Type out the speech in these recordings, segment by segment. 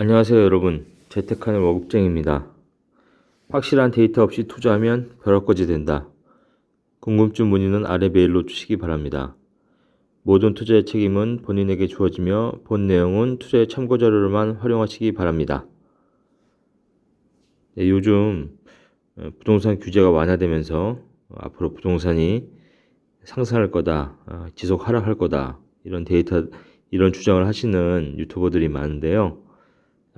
안녕하세요 여러분. 재테크하는 월급쟁입니다. 확실한 데이터 없이 투자하면 벼락거지 된다. 궁금증 문의는 아래 메일로 주시기 바랍니다. 모든 투자의 책임은 본인에게 주어지며 본 내용은 투자의 참고 자료로만 활용하시기 바랍니다. 네, 요즘 어, 부동산 규제가 완화되면서 앞으로 부동산이 상승할 거다 어, 지속 하락할 거다 이런 데이터 이런 주장을 하시는 유튜버들이 많은데요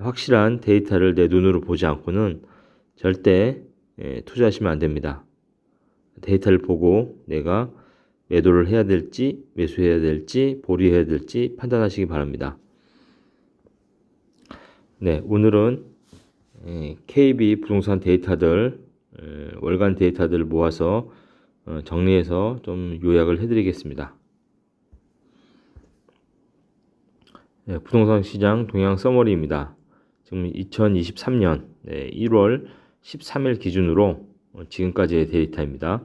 확실한 데이터를 내 눈으로 보지 않고는 절대 예, 투자하시면 안 됩니다. 데이터를 보고 내가 매도를 해야 될지 매수해야 될지 보류해야 될지 판단하시기 바랍니다. 네, 오늘은 예, KB 부동산 데이터들 예, 월간 데이터들을 모아서 어, 정리해서 좀 요약을 해드리겠습니다. 네, 부동산 시장 동향 서머리입니다. 지금 2023년 1월 13일 기준으로 지금까지의 데이터입니다.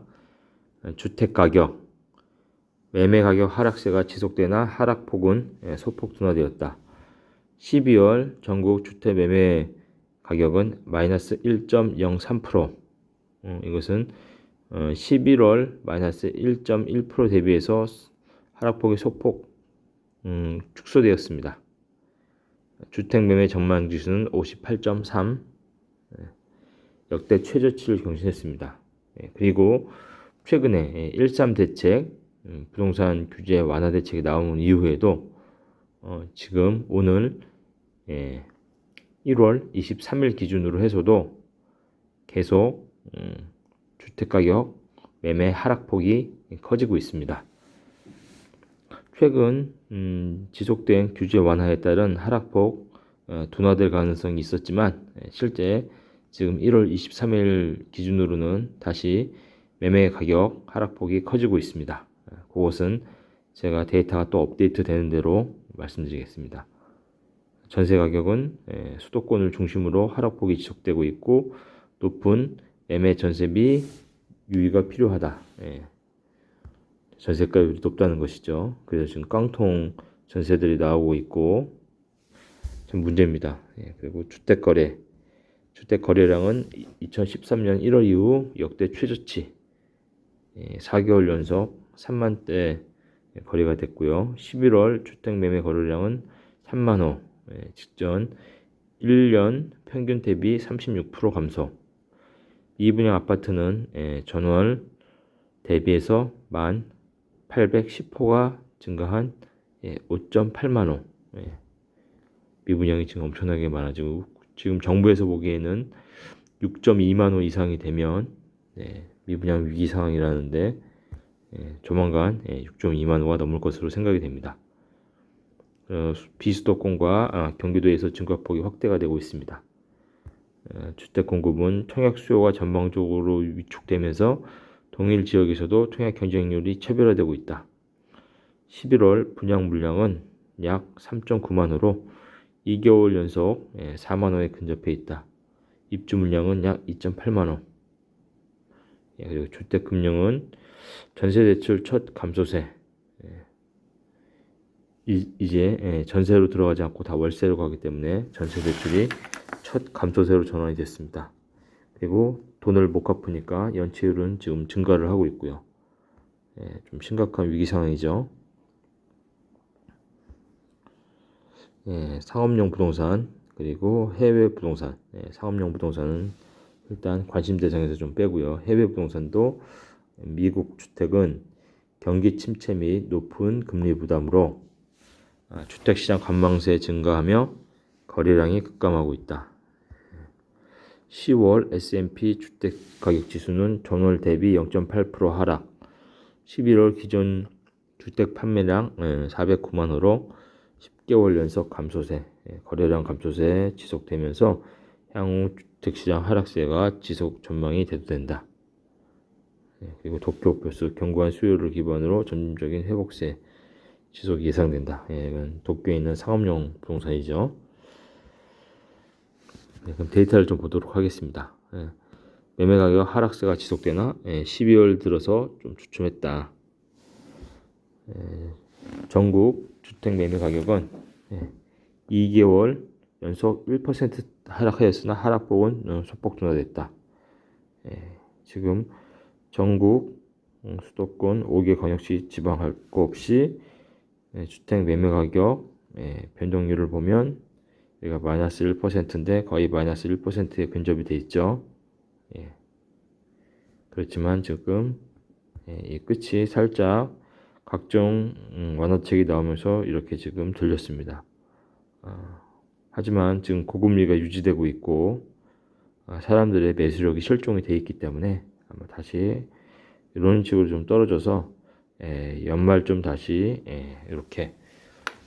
주택 가격, 매매 가격 하락세가 지속되나 하락폭은 예, 소폭 둔화되었다. 12월 전국 주택 매매 가격은 마이너스 1.03%. 어, 이것은 11월 마이너스 1.1% 대비해서 하락폭이 소폭 음, 축소되었습니다. 주택 매매 전망 지수는 58.3 예, 역대 최저치를 경신했습니다. 예, 그리고 최근에 13 대책 음, 부동산 규제 완화 대책이 나온 이후에도 어, 지금 오늘 1월 예, 23일 기준으로 해서도 계속 음, 주택 가격 매매 하락폭이 커지고 있습니다. 최근 음, 지속된 규제 완화에 따른 하락폭 어, 둔화될 가능성이 있었지만 예, 실제 지금 1월 23일 기준으로는 다시 매매 가격 하락폭이 커지고 있습니다. 어, 그것은 제가 데이터가 또 업데이트 되는 대로 말씀드리겠습니다. 전세 가격은 예, 수도권을 중심으로 하락폭이 지속되고 있고 높은 매매 전세 비 유의가 필요하다. 예, 전세가율이 높다는 것이죠. 그래서 지금 깡통 전세들이 나오고 있고 좀 문제입니다. 예, 그리고 주택 거래 주택 거래량은 2013년 1월 이후 역대 최저치 예, 4개월 연속 3만 대 거래가 됐고요. 11월 주택 매매 거래량은 3만 호 예, 직전 1년 평균 대비 36% 감소. 이 분양 아파트는 예, 전월 대비해서 만 810호가 증가한 5.8만 호. 예. 미분양이 지금 엄청나게 많아지고 지금 정부에서 보기에는 6.2만 호 이상이 되면 네, 미분양 위기 상황이라는데 예, 조만간 6.2만 호가 넘을 것으로 생각이 됩니다. 어, 비수도권과 아, 경기도에서 증가폭이 확대가 되고 있습니다. 어, 주택 공급은 청약 수요가 전방적으로 위축되면서 동일 지역에서도 통약 경쟁률이 차별화되고 있다. 11월 분양 물량은 약 3.9만호로 2개월 연속 4만호에 예, 근접해 있다. 입주 물량은 약 2.8만호. 예, 그리고 주택금융은 전세대출 첫 감소세. 예. 이제 전세로 들어가지 않고 다 월세로 가기 때문에 전세대출이 첫 감소세로 전환이 됐습니다. 그리고 돈을 못 갚으니까 연체율은 지금 증가를 하고 있고요. 예, 좀 심각한 위기 상황이죠. 예, 상업용 부동산 그리고 해외 부동산 예, 상업용 부동산은 일단 관심 대상에서 좀 빼고요. 해외 부동산도 미국 주택은 경기 침체 및 높은 금리 부담으로 아, 주택시장 관망세 증가하며 거래량이 급감하고 있다. 10월 S&P 주택 가격 지수는 전월 대비 0.8% 하락. 11월 기존 주택 판매량 409만 호로 10개월 연속 감소세, 예, 거래량 감소세 지속되면서 향후 주택시장 하락세가 지속 전망이 대두된다. 예, 그리고 도쿄 표수 견고한 수요를 기반으로 점진적인 회복세 지속이 예상된다. 예, 이건 도쿄에 있는 상업용 부동산이죠. 네, 그럼 데이터를 좀 보도록 하겠습니다. 예, 매매 가격 하락세가 지속되나 예, 12월 들어서 좀 주춤했다. 예, 전국 주택 매매 가격은 예, 2개월 연속 1% 하락하였으나 하락폭은 어, 소폭 둔화됐다. 예, 지금 전국 음, 수도권 5개 광역시 지방 할거 없이 예, 주택 매매 가격 예, 변동률을 보면 여기가 마이너스 1%인데 거의 마이너스 1%에 근접이 돼 있죠. 예. 그렇지만 지금 예, 이 끝이 살짝 각종 음, 완화책이 나오면서 이렇게 지금 들렸습니다. 아, 하지만 지금 고금리가 유지되고 있고 아, 사람들의 매수력이 실종이 돼 있기 때문에 아마 다시 이런 식으로 좀 떨어져서 예, 연말 좀 다시 예, 이렇게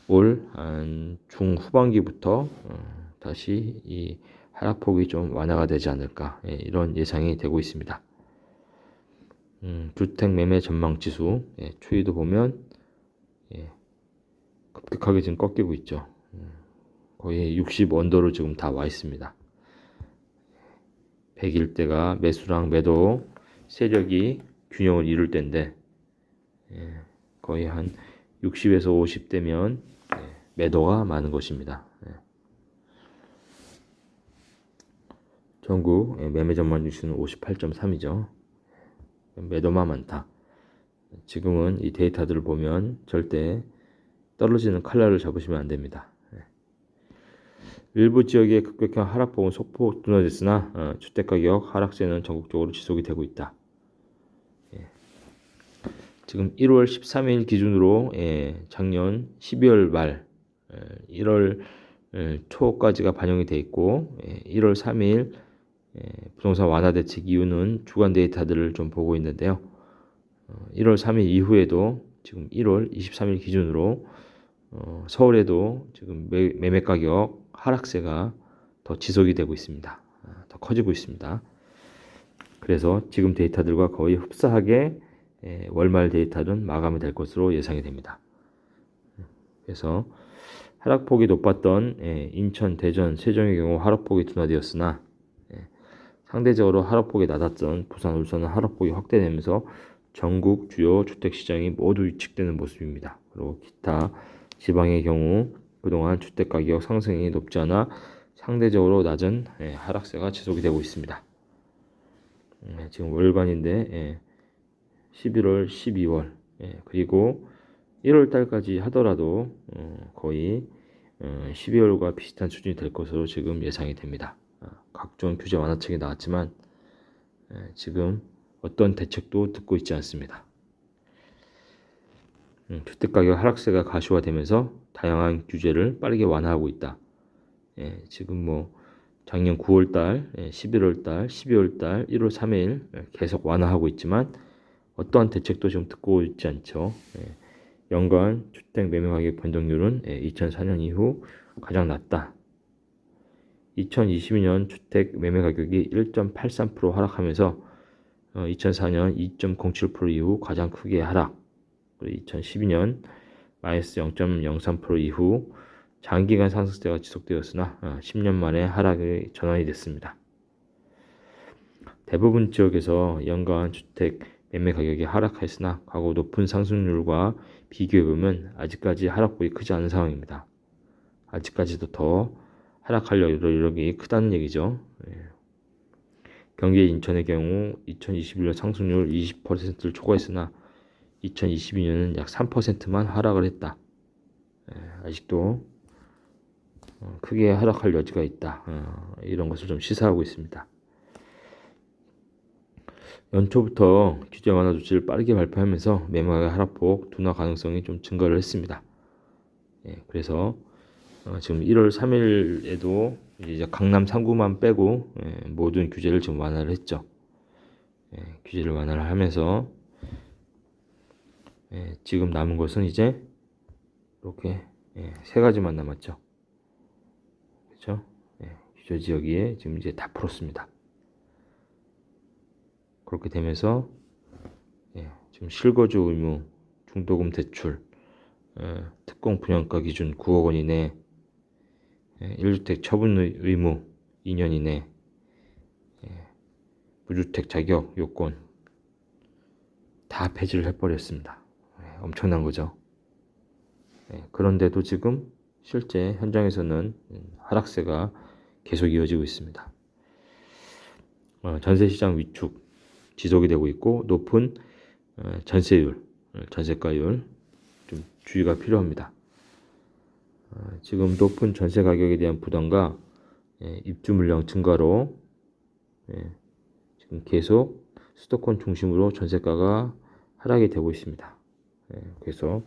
올 한 중후반기부터 어, 다시 이 하락폭이 좀 완화가 되지 않을까 예, 이런 예상이 되고 있습니다. 음, 주택 매매 전망 지수 예, 추이도 보면 예, 급격하게 지금 꺾이고 있죠. 음, 거의 60 언더로 지금 다 와 있습니다. 100일 때가 매수랑 매도 세력이 균형을 이룰 때인데 예, 거의 한 60에서 50대면 예, 매도가 많은 것입니다. 예. 전국 예, 매매 전망 지수는 58.3이죠. 매도만 많다. 지금은 이 데이터들을 보면 절대 떨어지는 칼날을 잡으시면 안 됩니다. 예. 일부 지역의 급격한 하락폭은 소폭 둔화됐으나 어, 주택가격 하락세는 전국적으로 지속이 되고 있다. 예. 지금 1월 13일 기준으로 예, 작년 12월 말 예, 1월 예, 초까지가 반영이 돼 있고 예, 1월 3일 예, 부동산 완화 대책 이유는 주간 데이터들을 좀 보고 있는데요. 어, 1월 3일 이후에도 지금 1월 23일 기준으로 어, 서울에도 지금 매, 매매 가격 하락세가 더 지속이 되고 있습니다. 아, 더 커지고 있습니다. 그래서 지금 데이터들과 거의 흡사하게 예, 월말 데이터는 마감이 될 것으로 예상이 됩니다. 그래서 하락폭이 높았던 예, 인천, 대전, 세종의 경우 하락폭이 둔화되었으나 예, 상대적으로 하락폭이 낮았던 부산, 울산은 하락폭이 확대되면서 전국 주요 주택 시장이 모두 위축되는 모습입니다. 그리고 기타 지방의 경우 그동안 주택 가격 상승이 높지 않아 상대적으로 낮은 예, 하락세가 지속이 되고 있습니다. 예, 지금 월간인데 예, 11월, 12월 예, 그리고 1월 달까지 하더라도 어, 거의 어, 12월과 비슷한 수준이 될 것으로 지금 예상이 됩니다. 어, 각종 규제 완화책이 나왔지만 예, 지금 어떤 대책도 듣고 있지 않습니다. 음, 주택가격 하락세가 가시화되면서 다양한 규제를 빠르게 완화하고 있다. 예, 지금 뭐 작년 9월달, 예, 11월달, 12월달, 1월 3일 예, 계속 완화하고 있지만 어떠한 대책도 지금 듣고 있지 않죠. 예, 연간 주택 매매 가격 변동률은 예, 2004년 이후 가장 낮다. 2022년 주택 매매 가격이 1.83% 하락하면서 어, 2004년 2.07% 이후 가장 크게 하락. 그리고 2012년 마이너스 0.03% 이후 장기간 상승세가 지속되었으나 어, 10년 만에 하락이 전환이 됐습니다. 대부분 지역에서 연간 주택 매매 가격이 하락했으나 과거 높은 상승률과 비교해보면 아직까지 하락폭이 크지 않은 상황입니다. 아직까지도 더 하락할 여력이 크다는 얘기죠. 예. 경기 인천의 경우 2021년 상승률 20%를 초과했으나 2022년은 약 3%만 하락을 했다. 예, 아직도 어, 크게 하락할 여지가 있다. 어, 이런 것을 좀 시사하고 있습니다. 연초부터 규제 완화 조치를 빠르게 발표하면서 매매가격 하락폭 둔화 가능성이 좀 증가를 했습니다. 예, 그래서 어, 지금 1월 3일에도 이제 강남 3구만 빼고 예, 모든 규제를 지금 완화를 했죠. 예, 규제를 완화를 하면서 예, 지금 남은 것은 이제 이렇게 예, 세 가지만 남았죠. 그렇죠? 예, 규제 지역에 지금 이제 다 풀었습니다. 그렇게 되면서 예, 지금 실거주 의무, 중도금 대출, 예, 특공 분양가 기준 9억 원 이내, 예, 1주택 처분 의- 의무 2년 이내, 예, 무주택 자격 요건 다 폐지를 해버렸습니다. 예, 엄청난 거죠. 예, 그런데도 지금 실제 현장에서는 음, 하락세가 계속 이어지고 있습니다. 어, 전세 시장 위축 지속이 되고 있고 높은 어, 전세율, 어, 전세가율 좀 주의가 필요합니다. 어, 지금 높은 전세 가격에 대한 부담과 예, 입주 물량 증가로 예, 지금 계속 수도권 중심으로 전세가가 하락이 되고 있습니다. 예, 그래서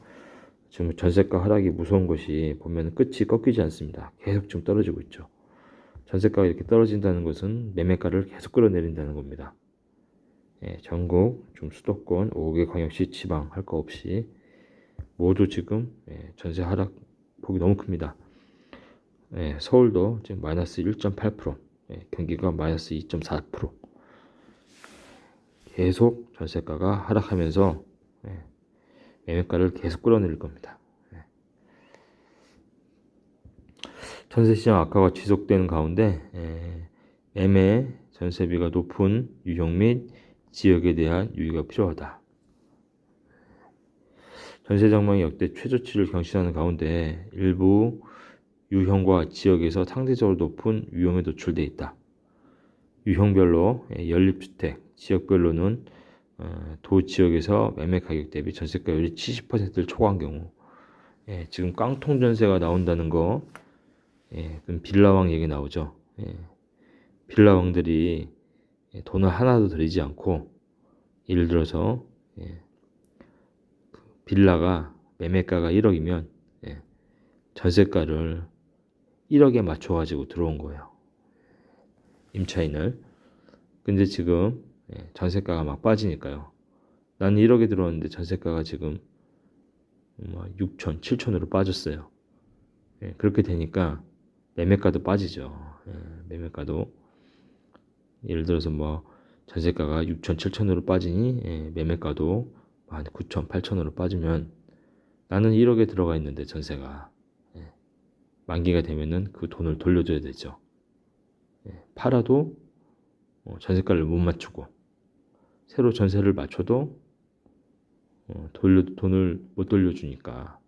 지금 전세가 하락이 무서운 것이 보면 끝이 꺾이지 않습니다. 계속 지금 떨어지고 있죠. 전세가가 이렇게 떨어진다는 것은 매매가를 계속 끌어내린다는 겁니다. 예, 전국 좀 수도권 5개 광역시 지방 할 거 없이 모두 지금 예, 전세 하락 폭이 너무 큽니다. 예, 서울도 지금 마이너스 1.8%, 예, 경기가 마이너스 2.4%. 계속 전세가가 하락하면서 예, 매매가를 계속 끌어내릴 겁니다. 예. 전세 시장 악화가 지속되는 가운데 예, 매매 전세비가 높은 유형 및 지역에 대한 유의가 필요하다. 전세 장망이 역대 최저치를 경신하는 가운데 일부 유형과 지역에서 상대적으로 높은 위험에 노출돼 있다. 유형별로 예, 연립주택, 지역별로는 어, 도 지역에서 매매 가격 대비 전세가율이 70%를 초과한 경우, 예, 지금 깡통 전세가 나온다는 거, 예, 그럼 빌라왕 얘기 나오죠. 예, 빌라왕들이 예, 돈을 하나도 들이지 않고, 예를 들어서 예, 그 빌라가 매매가가 1억이면 예, 전세가를 1억에 맞춰 가지고 들어온 거예요. 임차인을. 근데 지금 예, 전세가가 막 빠지니까요. 나는 1억에 들어왔는데 전세가가 지금 6천, 7천으로 빠졌어요. 예, 그렇게 되니까 매매가도 빠지죠. 예, 매매가도 예를 들어서 뭐 전세가가 6천, 7천으로 빠지니 예, 매매가도 한 9천, 8천으로 빠지면 나는 1억에 들어가 있는데 전세가 예, 만기가 되면은 그 돈을 돌려줘야 되죠. 예, 팔아도 어, 전세가를 못 맞추고 새로 전세를 맞춰도 어, 돌려 돈을 못 돌려주니까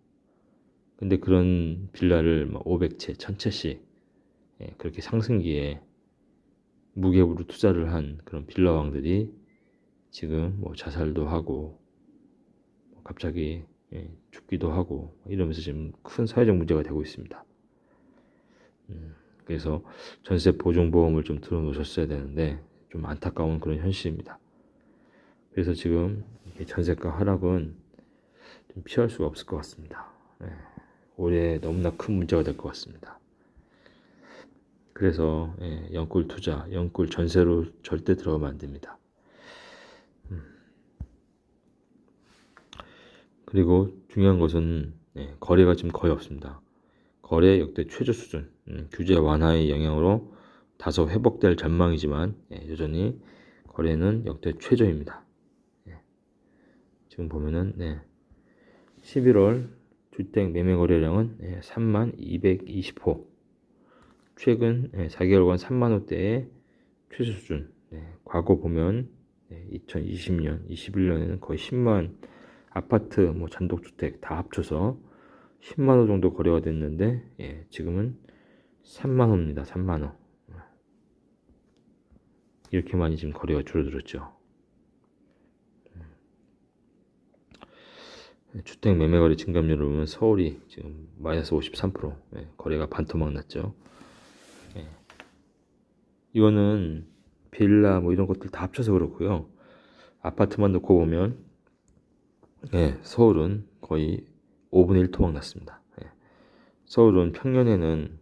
근데 그런 빌라를 뭐 500채, 1000채씩 예, 그렇게 상승기에 무계부로 투자를 한 그런 빌라 왕들이 지금 뭐 자살도 하고 뭐 갑자기 예, 죽기도 하고 이러면서 지금 큰 사회적 문제가 되고 있습니다. 음, 그래서 전세 보증보험을 좀 들어놓으셨어야 되는데 좀 안타까운 그런 현실입니다. 그래서 지금 전세가 하락은 좀 피할 수가 없을 것 같습니다. 예, 올해 너무나 큰 문제가 될 것 같습니다. 그래서 예, 영골 투자, 영골 전세로 절대 들어가면 안 됩니다. 음. 그리고 중요한 것은 예, 거래가 지금 거의 없습니다. 거래 역대 최저 수준, 음, 규제 완화의 영향으로 다소 회복될 전망이지만 예, 여전히 거래는 역대 최저입니다. 예. 지금 보면은 네, 11월 주택 매매 거래량은 예, 3만 220호 최근 예, 4개월간 3만 호대의 최저 수준. 네, 과거 보면 네, 2020년, 21년에는 거의 10만 아파트, 뭐 단독 주택 다 합쳐서 10만 호 정도 거래가 됐는데 예, 지금은 3만 호입니다. 3만 호. 이렇게 많이 지금 거래가 줄어들었죠. 음. 주택 매매 거래 증감률을 보면 서울이 지금 마이너스 53% 예, 거래가 반토막 났죠. 예. 이거는 빌라 뭐 이런 것들 다 합쳐서 그렇고요. 아파트만 놓고 보면 예, 서울은 거의 5분의 1 토막 났습니다. 예. 서울은 평년에는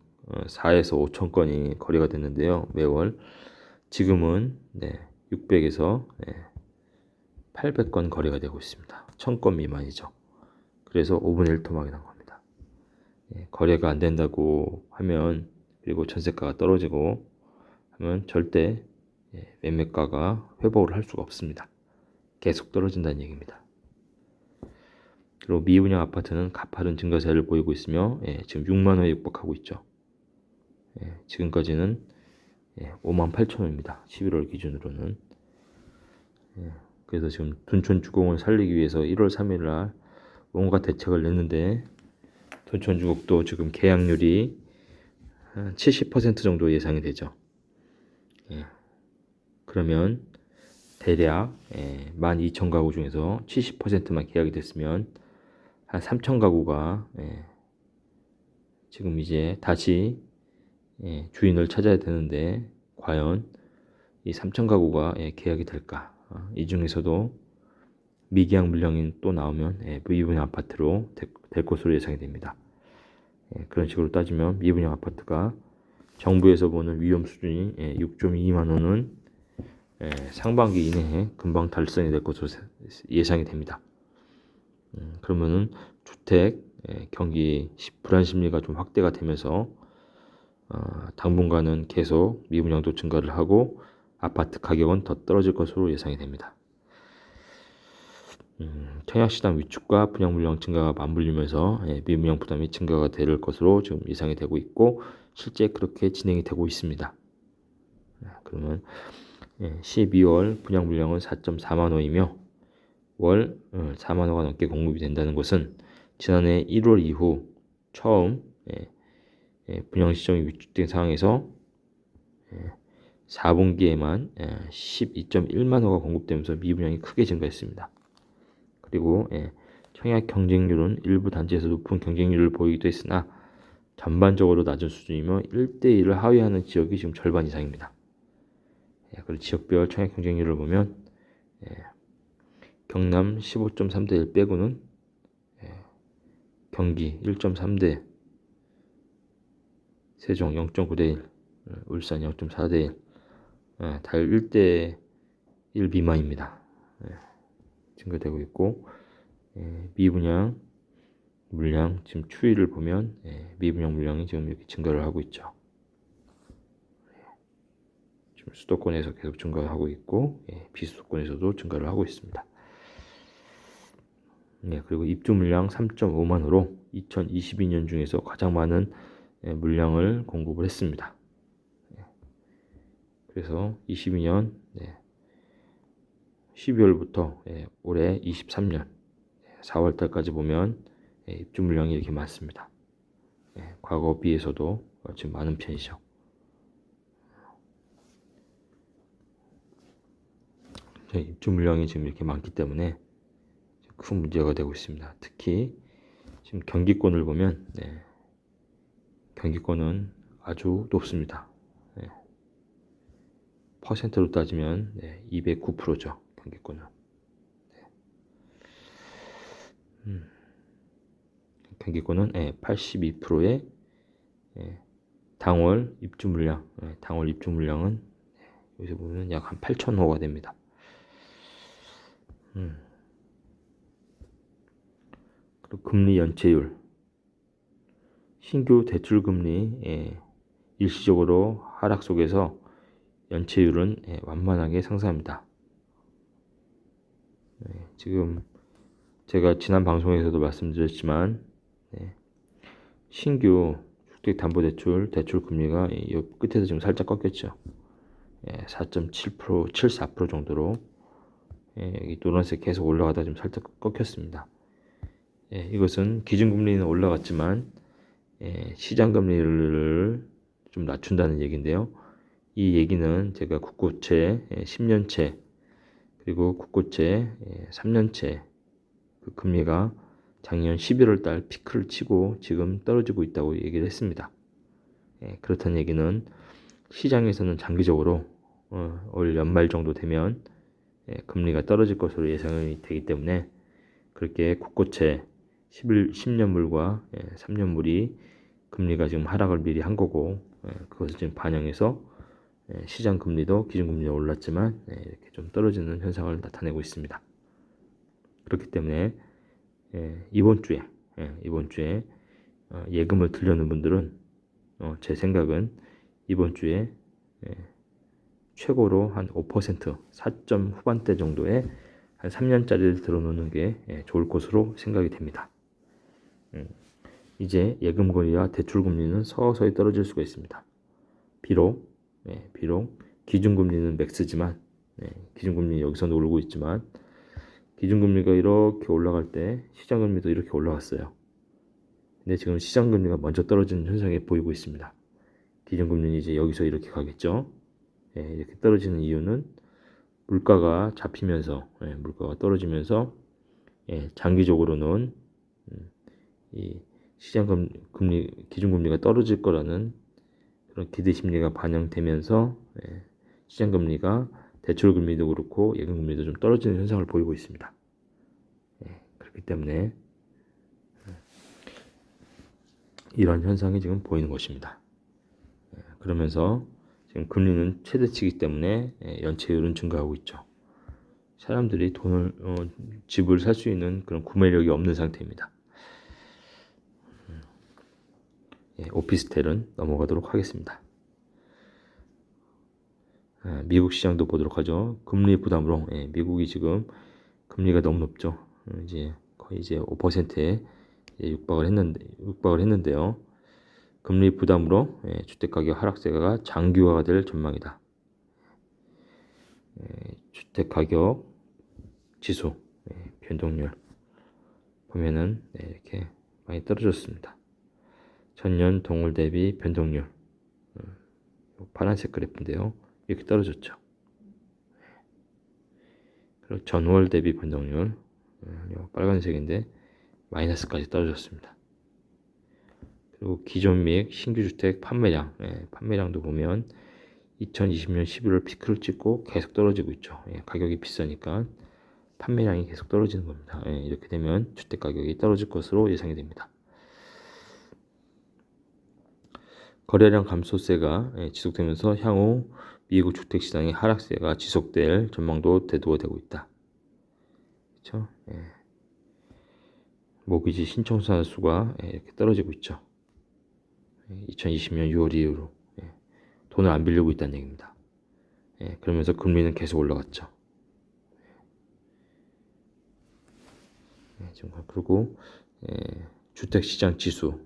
4에서 어, 5천 건이 거래가 됐는데요. 매월 지금은 네, 600에서 네, 800건 거래가 되고 있습니다. 1000건 미만이죠. 그래서 5분의 1 토막이 난 겁니다. 예, 거래가 안 된다고 하면 그리고 전세가가 떨어지고 하면 절대 예, 매매가가 회복을 할 수가 없습니다. 계속 떨어진다는 얘기입니다. 그리고 미분양 아파트는 가파른 증가세를 보이고 있으며 예, 지금 6만 원에 육박하고 있죠. 예, 지금까지는 예, 5만 8천 원입니다. 11월 기준으로는. 예, 그래서 지금 둔촌 주공을 살리기 위해서 1월 3일 날 뭔가 대책을 냈는데 둔촌 주공도 지금 계약률이 한 70% 정도 예상이 되죠. 예. 그러면 대략 예, 12,000가구 중에서 70%만 계약이 됐으면 한 3,000가구가 예, 지금 이제 다시 예, 주인을 찾아야 되는데 과연 이 3,000가구가 예, 계약이 될까? 어, 이 중에서도 미계약 물량이 또 나오면 예, 미분양 아파트로 될, 될 것으로 예상이 됩니다. 예, 그런 식으로 따지면 미분양 아파트가 정부에서 보는 위험 수준이 예, 6.2만 원은 예, 상반기 이내에 금방 달성이 될 것으로 세- 예상이 됩니다. 음, 그러면은 주택 예, 경기 시- 불안 심리가 좀 확대가 되면서 어, 당분간은 계속 미분양도 증가를 하고 아파트 가격은 더 떨어질 것으로 예상이 됩니다. 음, 청약시장 위축과 분양 물량 증가가 맞물리면서 예, 미분양 부담이 증가가 될 것으로 지금 예상이 되고 있고 실제 그렇게 진행이 되고 있습니다. 예, 그러면 예, 12월 분양 물량은 4.4만 호이며 월 어, 4만 호가 넘게 공급이 된다는 것은 지난해 1월 이후 처음 예, 예, 분양 시점이 위축된 상황에서 예, 4분기에만 예, 12.1만 호가 공급되면서 미분양이 크게 증가했습니다. 그리고 예, 청약 경쟁률은 일부 단지에서 높은 경쟁률을 보이기도 했으나 전반적으로 낮은 수준이며 1대1을 하회하는 지역이 지금 절반 이상입니다. 예, 그리고 지역별 청약 경쟁률을 보면 예, 경남 15.3 대 1 빼고는 예, 경기 1.3 대 세종 0.9 대 1 어, 울산 0.4 대 1 예, 달 1대 1 미만입니다. 예, 증가되고 있고 예, 미분양 물량 지금 추이를 보면 예, 미분양 물량이 지금 이렇게 증가를 하고 있죠. 수도권에서 계속 증가하고 있고 예, 비수도권에서도 증가를 하고 있습니다. 예, 그리고 입주 물량 3.5만으로 2022년 중에서 가장 많은 예, 물량을 공급을 했습니다. 예, 그래서 22년 12월부터 예, 올해 23년 4월 달까지 보면 예, 입주 물량이 이렇게 많습니다. 예, 과거 비해서도 지금 많은 편이죠. 예, 입주 물량이 지금 이렇게 많기 때문에 큰 문제가 되고 있습니다. 특히 지금 경기권을 보면 네, 경기권은 아주 높습니다. 네, 퍼센트로 따지면 네, 209%죠. 경기권은. 네. 음, 경기권은 예, 82%의 예, 당월 입주 물량, 예, 당월 입주 물량은 예, 여기서 보면 약 한 8,000호가 됩니다. 음. 그리고 금리 연체율, 신규 대출 금리 예, 일시적으로 하락 속에서 연체율은 예, 완만하게 상승합니다. 예, 지금 제가 지난 방송에서도 말씀드렸지만 예, 신규 주택담보대출 대출 금리가 이 끝에서 지금 살짝 꺾였죠. 예, 4.7% 74% 정도로 예, 노란색 계속 올라가다 좀 살짝 꺾였습니다. 예, 이것은 기준금리는 올라갔지만 예, 시장금리를 좀 낮춘다는 얘기인데요. 이 얘기는 제가 국고채 예, 10년채 그리고 국고채 예, 3년채 그 금리가 작년 11월 달 피크를 치고 지금 떨어지고 있다고 얘기를 했습니다. 예, 그렇다는 얘기는 시장에서는 장기적으로 어, 올 연말 정도 되면 예, 금리가 떨어질 것으로 예상이 되기 때문에 그렇게 국고채 11, 10년물과 예, 3년물이 금리가 지금 하락을 미리 한 거고 예, 그것을 지금 반영해서 예, 시장 금리도 기준 금리가 올랐지만 예, 이렇게 좀 떨어지는 현상을 나타내고 있습니다. 그렇기 때문에 예, 이번 주에 예, 이번 주에 어, 예금을 들려는 분들은 어, 제 생각은 이번 주에 예, 최고로 한 5% 4점 후반대 정도의 한 3년짜리를 들어놓는 게 예, 좋을 것으로 생각이 됩니다. 음, 이제 예금 거리와 대출 금리는 서서히 떨어질 수가 있습니다. 비록 예, 비록 기준금리는 맥스지만 예, 기준금리 여기서 놀고 있지만 기준금리가 이렇게 올라갈 때 시장금리도 이렇게 올라갔어요. 근데 지금 시장금리가 먼저 떨어지는 현상이 보이고 있습니다. 기준금리는 이제 여기서 이렇게 가겠죠. 예, 이렇게 떨어지는 이유는 물가가 잡히면서 예, 물가가 떨어지면서 예, 장기적으로는 음, 이 시장 금- 금리 기준금리가 떨어질 거라는 그런 기대 심리가 반영되면서 예, 시장 금리가 대출 금리도 그렇고 예금 금리도 좀 떨어지는 현상을 보이고 있습니다. 예, 그렇기 때문에 음, 이런 현상이 지금 보이는 것입니다. 예, 그러면서 지금 금리는 최대치이기 때문에 예, 연체율은 증가하고 있죠. 사람들이 돈을 어, 집을 살 수 있는 그런 구매력이 없는 상태입니다. 음, 예, 오피스텔은 넘어가도록 하겠습니다. 아, 미국 시장도 보도록 하죠. 금리 부담으로 예, 미국이 지금 금리가 너무 높죠. 어, 이제 거의 이제 5%에 육박을 했는데 육박을 했는데요. 금리 부담으로 예, 주택가격 하락세가 장기화가 될 전망이다. 예, 주택가격 지수 예, 변동률 보면은 네, 이렇게 많이 떨어졌습니다. 전년 동월 대비 변동률 음, 요 파란색 그래프인데요. 이렇게 떨어졌죠. 그리고 전월 대비 변동률 음, 요 빨간색인데 마이너스까지 떨어졌습니다. 그리고 기존 및 신규 주택 판매량, 예, 판매량도 보면 2020년 11월 피크를 찍고 계속 떨어지고 있죠. 예, 가격이 비싸니까 판매량이 계속 떨어지는 겁니다. 예, 이렇게 되면 주택 가격이 떨어질 것으로 예상이 됩니다. 거래량 감소세가 예, 지속되면서 향후 미국 주택 시장의 하락세가 지속될 전망도 대두가 되고 있다. 그렇죠? 예. 모기지 신청사 수가 예, 이렇게 떨어지고 있죠. 2020년 6월 이후로 예, 돈을 안 빌리고 있다는 얘기입니다. 예, 그러면서 금리는 계속 올라갔죠. 예, 지금 그리고 예, 주택시장 지수,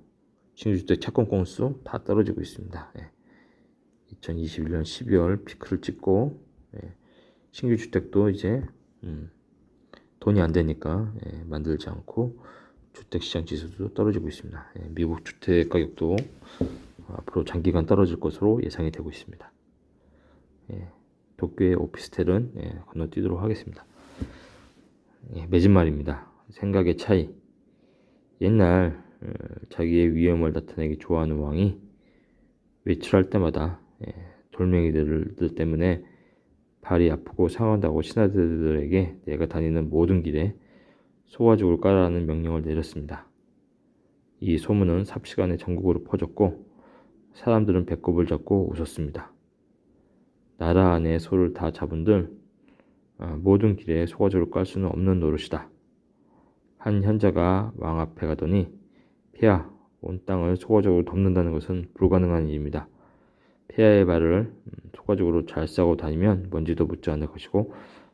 신규주택 착공 건수 다 떨어지고 있습니다. 예, 2021년 12월 피크를 찍고 예, 신규주택도 이제 음, 돈이 안 되니까 예, 만들지 않고 주택시장 지수도 떨어지고 있습니다. 예, 미국 주택 가격도 앞으로 장기간 떨어질 것으로 예상이 되고 있습니다. 예, 도쿄의 오피스텔은 예, 건너뛰도록 하겠습니다. 예, 맺은 말입니다. 생각의 차이. 옛날 어, 자기의 위험을 나타내기 좋아하는 왕이 외출할 때마다 예, 돌멩이들 때문에 발이 아프고 상한다고 신하들에게 내가 다니는 모든 길에 소가죽을 깔아라는 명령을 내렸습니다. 이 소문은 삽시간에 전국으로 퍼졌고 사람들은 배꼽을 잡고 웃었습니다. 나라 안에 소를 다 잡은들 아, 모든 길에 소가죽을 깔 수는 없는 노릇이다. 한 현자가 왕 앞에 가더니 폐하 온 땅을 소가죽으로 덮는다는 것은 불가능한 일입니다. 폐하의 발을 음, 소가죽으로 잘 싸고 다니면 먼지도 묻지 않을 것이고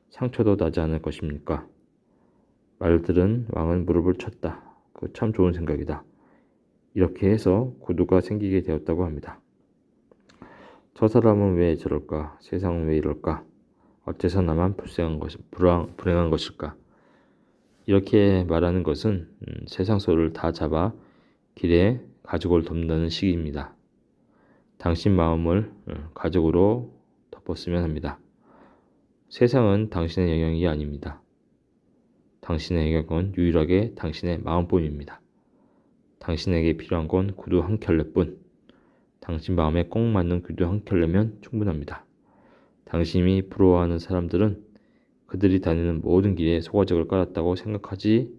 상처도 나지 않을 것입니까? 말들은 왕은 무릎을 쳤다. 그 참 좋은 생각이다. 이렇게 해서 구두가 생기게 되었다고 합니다. 저 사람은 왜 저럴까? 세상은 왜 이럴까? 어째서 나만 불쌍한 것, 불황, 불행한 것일까? 이렇게 말하는 것은 음, 세상 소를 다 잡아 길에 가죽을 덮는다는 식입니다. 당신 마음을 음, 가죽으로 덮었으면 합니다. 세상은 당신의 영역이 아닙니다. 당신의 영역은 유일하게 당신의 마음뿐입니다. 당신에게 필요한 건 구두 한 켤레뿐. 당신 마음에 꼭 맞는 구두 한 켤레면 충분합니다. 당신이 부러워하는 사람들은 그들이 다니는 모든 길에 소가죽을 깔았다고 생각하지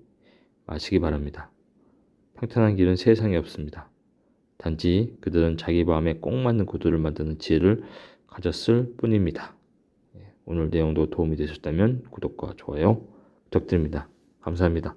마시기 바랍니다. 평탄한 길은 세상에 없습니다. 단지 그들은 자기 마음에 꼭 맞는 구두를 만드는 지혜를 가졌을 뿐입니다. 예, 오늘 내용도 도움이 되셨다면 구독과 좋아요 부탁드립니다. 감사합니다.